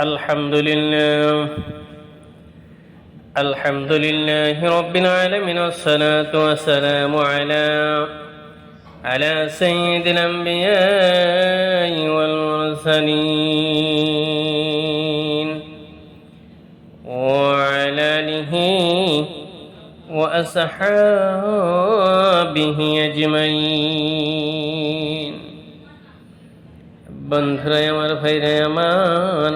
الحمد لله الحمد لله رب العالمين والصلاة والسلام على على سيد الأنبياء والمرسلين وعلى آله وأصحابه أجمعين বন্ধুরাই আমার ভাইরাই আমার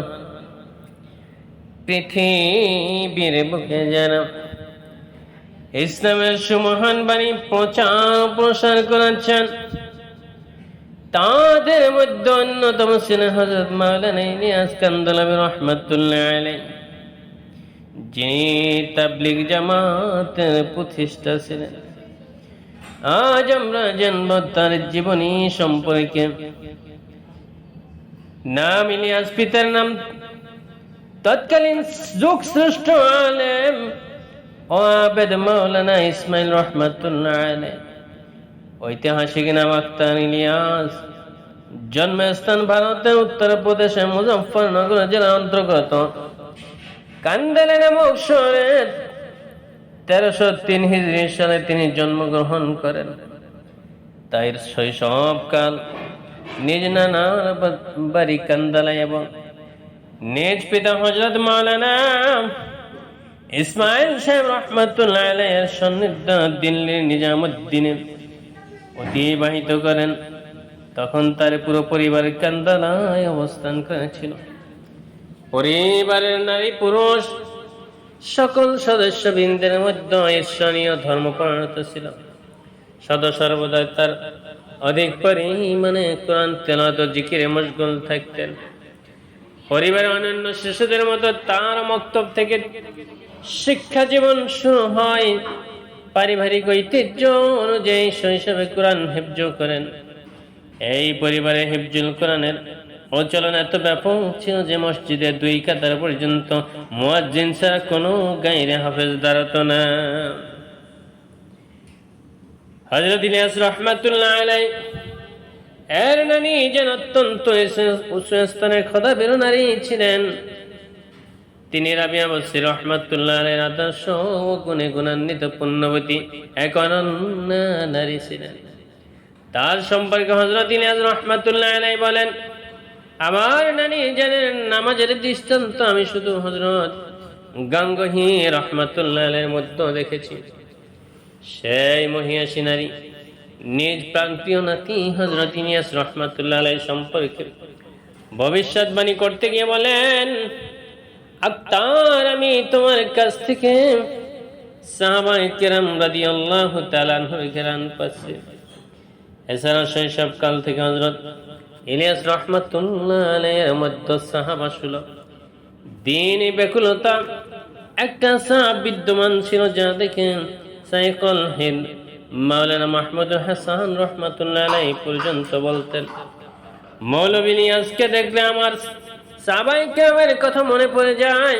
পৃথিবীর বুকে যেন ইসলামের সুমহান বাণী প্রচার প্রসার করেছেন। তাদের মধ্যে অন্যতম ছিলেন হজরত মাওলানা ইলিয়াস কান্দলাবি রহমতুল্লাহ আলাই যিনি তাবলিগ জামাতের প্রতিষ্ঠা ছিলেন। আজ আমরা জানব তার জীবনী সম্পর্কে। নাম ইলিয়াস, পিতার নাম তৎকালীন যুগ শ্রেষ্ঠ আলেম ও আবেদ মৌলানা ইসমাইল রহমতুল্লাহ আলাই ঐতিহাসিক নাম আখতার ইলিয়াস। জন্মস্থান ভারতের উত্তরপ্রদেশে মুজফরনগর জেলার অন্তর্গত। কান্দালে নামক শহরে তেরোশো তিন হিজড়ি সালে তিনি জন্মগ্রহণ করেন। তাই শৈশবকাল নিজ নানার বাড়ি কান্দালাই এবং নিজ পিতা হজরত মাওলানা ইসমাইল সাহেব রহমতুল্লাহ সন্নিধ্য দিল্লির নিজামুদ্দিনে অতিবাহিত করেন। তখন তার পুরো পরিবার কান্দালায় অবস্থান করেছিল। পরিবারের নারী পুরুষ সকল সদস্যবৃন্দের মধ্যে ঈশ্বরীয় ধর্ম পরিণত ছিল। সদা তার অধিক পরিমাণে কোরআন তেলাত জিকিরে মশগুল থাকতেন। পরিবারের অন্যান্য শিশুদের মতো তার মক্তব থেকে শিক্ষা জীবন শুরু হয়। পারিবারিক ঐতিহ্য অনুযায়ী শৈশবে কোরআন হেফজ করেন। এই পরিবারে হিফজুল কোরআনের প্রচলন এত ব্যাপক ছিল যে মসজিদে দুই কাতার পর্যন্ত মুয়াজ্জিন কোনো গাইরে হাফেজ দাঁড়াত না। হজরত ইলিয়াস আলাই এর নানি যেন অত্যন্ত উচ্চ স্থানের খোদা বেরো নারী ছিলেন। তিনি রাবিয়া বসির রহমাতুল্লাহ আলের আদর্শ ও গুণে গুণান্বিত পুণ্যবতী এক অনন্য নারী ছিলেন। তার সম্পর্কে হজরত ইলিয়াস রহমাতুল্লাহ বলেন, আমার নানি জানেন নামাজের দৃষ্টান্ত আমি শুধু হজরত গাঙ্গহি রহমাতুল্লাহ মধ্যে দেখেছি। সেই মহিয়াসী নারী নিজ প্রান্তীয় নাতি হজরত ইনিয়াস রহমাতুল্লাহ আলাই সম্পর্কে ভবিষ্যৎবাণী করতে গিয়ে বলেন, আক্তার, আমি তোমার কাছ থেকে সাহাবাই কেরাম রাদি আল্লাহ তালানহর ঘেরান পাচ্ছে। এছাড়া শৈশব কাল থেকে হজরত ইলিয়াস রহমাতুল্লাহ আলাইয়ের মধ্য সাহাবা ছিল দিন বেকুলতা, একটা সাহাব বিদ্যমান ছিল যা দেখেন সাইকল হিন্দ মাওলানা মাহমুদ হাসান রহমাতুল্লাহ আলাই পর্যন্ত বলতেন, মৌলবী নিয়াজকে দেখলে আমার সাবাইকে আমার কথা মনে পড়ে যায়।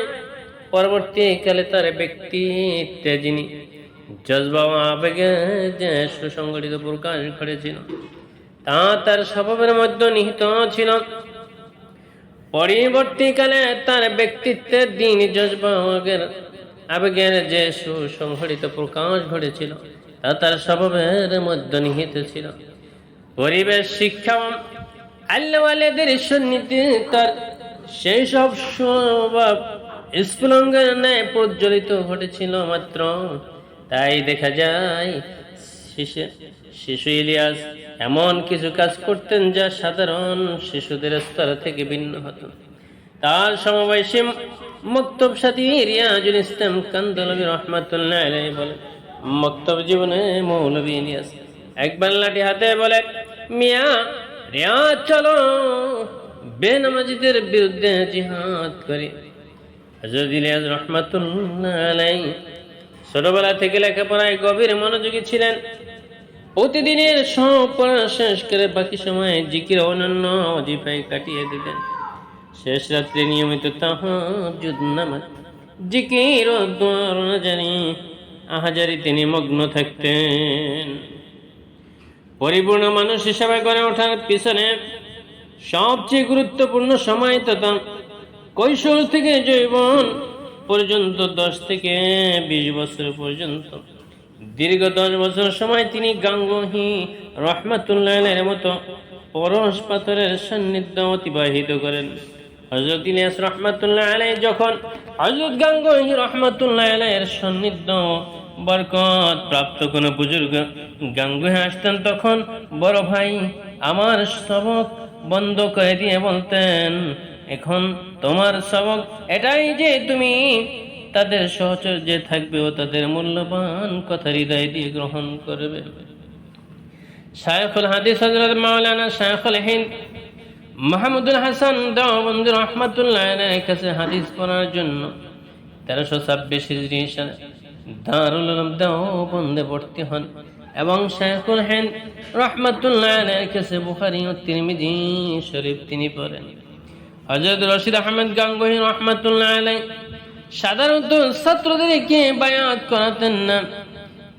পরবর্তীকালে তার ব্যক্তিত্বে যিনি জজবা আবেগে যে সুসংগঠিত প্রকাশ ঘটেছিল, তা তার স্বভাবের মধ্যে নিহিত ছিল। পরবর্তীকালে তার ব্যক্তিত্বের দিন জজবা আবেগের আবেগের যে সুসংগঠিত প্রকাশ ঘটেছিল তার স্বভাবের মধ্যে নিহিত ছিল। পরিবেশ, শিক্ষা, আল্লাহওয়ালেদের সন্নিধি তার সেই সব স্বভাব স্ফুলঙ্গের ন্যায় প্রজ্বলিত ঘটেছিল মাত্র। তাই দেখা যায়, শিশু ইলিয়াস এমন কিছু কাজ করতেন যা সাধারণ শিশুদের স্তর থেকে ভিন্ন হতো। তার সমবয়সী মক্তব সাথী রিয়াজুল ইসলাম কান্দলবী রহমাতুল্লাহ আলাই বলে মক্তব জীবনে মৌলবী ইলিয়াস একবার লাঠি হাতে বলে, মিয়া রিয়াজ চলো। বেনামাজিদের বিরুদ্ধে জিহাদ করি। হজরত ইলিয়াস রহমাতুল্লাহ ছোটবেলা থেকে লেখাপড়ায় গভীর মনোযোগী ছিলেন। প্রতিদিনের সব শেষ করে বাকি সময় জিকির অনন্য অজিফাই কাটিয়ে দিতেন। শেষ রাত্রে নিয়মিত তাহাজুদ নামাজ, জিকির জানি আহাজারি তিনি মগ্ন থাকতেন। পরিপূর্ণ মানুষ হিসাবে গড়ে ওঠার পিছনে সবচেয়ে গুরুত্বপূর্ণ সময় তথা কৈশোর থেকে যৌবন পর্যন্ত দশ থেকে বিশ বছর পর্যন্ত। দীর্ঘ দশ বছর সময় তিনি গাঙ্গহি রহমাতুল্লাহের মতো পরশ পাথরের সান্নিধ্য অতিবাহিত করেন। যখন বরকত প্রাপ্ত বুজুর্গ আসতেন তখন, বড় ভাই, আমার সবক বন্ধ করে দিয়ে বলতেন, এখন তোমার সবক এটাই যে তুমি তাদের সহচর্যে থাকবে ও তাদের মূল্যবান কথা হৃদয় দিয়ে গ্রহণ করবে। শায়খুল হাদিস হজরত মাওলানা শায়খুল হিন্দ মাহমুদুল হাসান দেওবন্দি রহমাতুল্লাহ কাছে হাদিস পড়ার জন্য তেরোশো ছাব্বিশ সালে দারুল উলুম দেওবন্দে ভর্তি হন এবং শায়খুল হেন রহমাতুল্লাহ কাছে বুখারী ও তিরমিজি শরীফ তিনি পড়েন। হজরত রশিদ আহমেদ গাঙ্গুহি রহমাতুল্লাহ আলাই সাধারণত ছাত্রদেরকে বায়াত করাতেন না।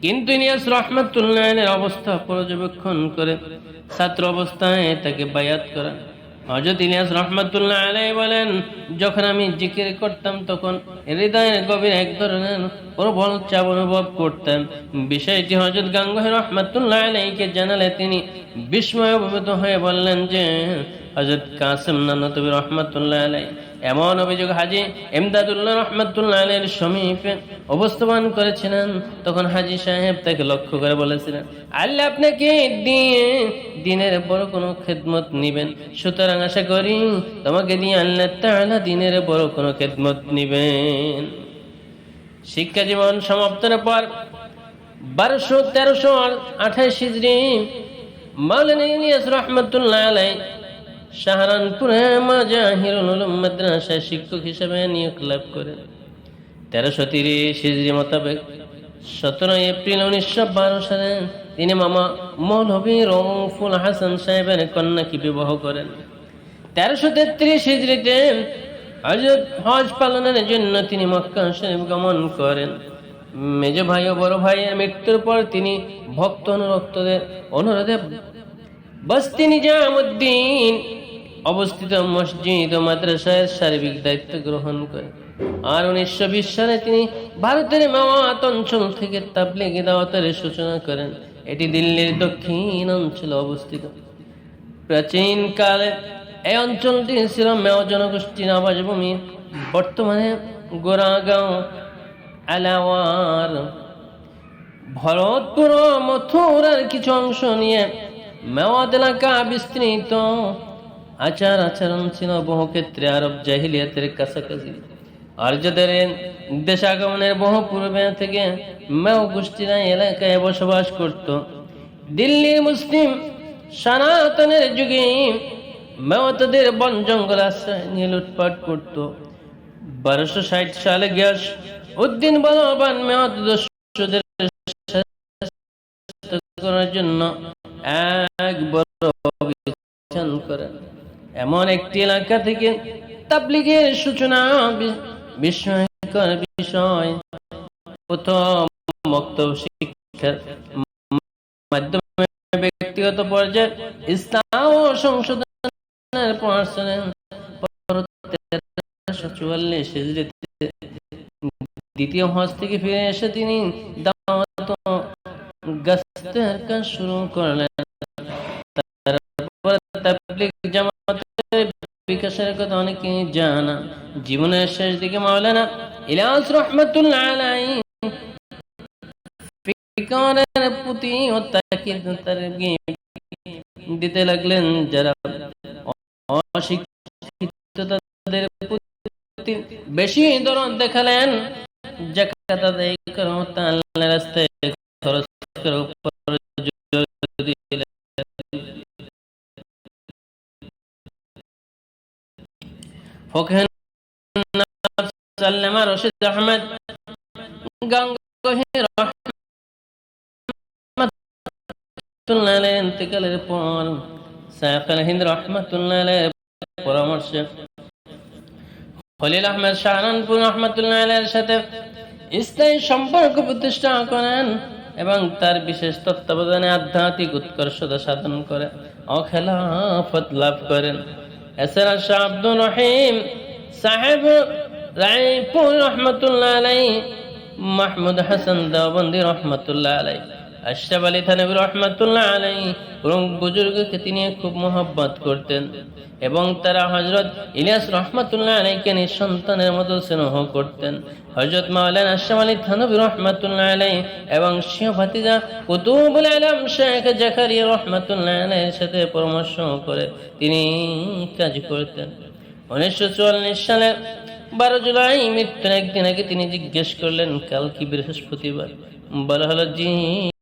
কিন্তু ইলিয়াস রহমাতুল্লাহের অবস্থা পর্যবেক্ষণ করে ছাত্র অবস্থায় তাকে বায়াত করেন। হজরত ইলিয়াস রহমতুল্লাহ আলাই বলেন, যখন আমি জিকির করতাম, তখন হৃদয়ের গভীর এক ধরনের প্রবল চাপ অনুভব করতেন। বিষয়টি হজরত গাঙ্গুহি রহমতুল্লাহ আলাইকে জানালে তিনি বিস্ময় অভিভূত হয়ে বললেন যে হজরত কাসিম নানতবী রহমতুল্লাহ আলাই এমন অভিযোগ হাজি এমদাদুল্লাহ রহমাতুল্লাহ আলের সমীপে অবস্থান করেছিলেন। তখন হাজি সাহেব তাকে লক্ষ্য করে বলেছিলেন, আল্লাহ আপনাকে দিয়ে দিনের বড় কোনো খেদমত নিবেন। সুতরাং আশা করি তোমাকে দিয়ে আল্লাহ তাআলা দিনের বড় কোনো খেদমত নিবেন। শিক্ষা জীবন সমাপ্তের পর বারোশো তেরোশো আঠাশ মাওলানা ইলিয়াস রহমতুল্লাহ আলাই সাহারানপুরে মাজাহিরুল উলুম মাদ্রাসায় শিক্ষক হিসেবে নিয়োগ লাভ করেন তেরোশো তিরিশ হিজড়ি মোতাবেক সতেরো এপ্রিল উনিশশো বারো সালে তিনি মামা মৌলভী রৌফুল হাসান সাহেবের কন্যাকে বিবাহ করেন। তেরোশো তেত্রিশ হিজড়িতে হজরত হজ পালনের জন্য তিনি মক্কা শরীফ গমন করেন। মেজ ভাই ও বড় ভাইয়ের মৃত্যুর পর তিনি ভক্ত অনুরক্তদের অনুরোধে বস্তি নিজামুদ্দিন অবস্থিত মসজিদ ও মাদ্রাসায় সার্বিক দায়িত্ব গ্রহণ করেন। আর উনিশশো বিশ সালে তিনি ভারতের মেওয়াত অঞ্চল থেকে তাবলিগি দাওয়াতের সূচনা করেন। এটি দিল্লির দক্ষিণ অঞ্চলে অবস্থিত। প্রাচীন কালে এই অঞ্চলটি ছিল মেয় জনগোষ্ঠীর আবাসভূমি। বর্তমানে গোরাগাঁও আলাওয়ার, ভরতপুর মথুরার কিছু অংশ নিয়ে মেওয়াত এলাকা বিস্তৃত। আচার আচরণ ছিল বহু ক্ষেত্রে আরব জাহিলিয়াতের কাছাকাছি। আর্যদের দেশাগমনের বহু পূর্বে থেকে মেও গোষ্ঠীরা এলাকায় বসবাস করত। দিল্লির মুসলিম সনাতনের যুগে মেওয়াতদের বন জঙ্গল আশ্রয় নিয়ে লুটপাট করত। বারোশো ষাট সালে গ্যাস উদ্দিন বলবান মেওয়াত দস্যুদের করার জন্য এক বড় করেন। এমন একটি এলাকা থেকে তাবলিগের সূচনা বিস্ময়কর বিষয়। প্রথম বক্তব্য শিক্ষার মাধ্যমে ব্যক্তিগত পর্যায়ে ইসলাম ও সংশোধনের পড়াশোনা দ্বিতীয় হজ থেকে ফিরে এসে তিনি দাওয়াত ও কাজ শুরু করলেন। তাবলিগ জামাতের বিকাশের কথা অনেকে জানা। জীবনের শেষ দিকে মাওলানা আলাইহি ফিকরের প্রতি তাকিদ দিতে লাগলেন যারা অশিক্ষিত তাদের প্রতি বেশি দরদ দেখালেন। জাকাত আদায় করো রাস্তায় খরচ করো ফকহে পর হিন্দ আহমেদ শাহরানপুর সাথে স্থায়ী সম্পর্ক প্রতিষ্ঠা করেন এবং তার বিশেষ তত্ত্বাবধানে আধ্যাত্মিক উৎকর্ষতা সাধন করে, অখেলাফত লাভ করেন। এছাড়া শাহ আব্দুল রহিম সাহেব রায়পুর রহমতুল্লাহ আলাই মাহমুদ হাসান দেওবন্দি রহমতুল্লাহ আলাই আশরাফ আলী থানবী রহমতুল্লাহ আলাই এবং বুজুর্গকে তিনি খুব মোহব্বত করতেন এবং তারা হজরত ইলিয়াস রহমতুল্লাহ আলাইকে নিঃসন্তানের মতো স্নেহ করতেন। হজরত মাওলানা আশরাফ আলী থানবী রহমতুল্লাহ আলাই এবং সিংহ ভাতিজা কুতুবুল আলম শেখ জাকারিয়া রহমতুল্লাহ আলাইয়ের সাথে পরামর্শ করে তিনি কাজ করতেন। উনিশশো চুয়াল্লিশ সালে বারো জুলাই মৃত্যুর একদিন আগে তিনি জিজ্ঞেস করলেন, কাল কি বৃহস্পতিবার? বলা হলো, জি।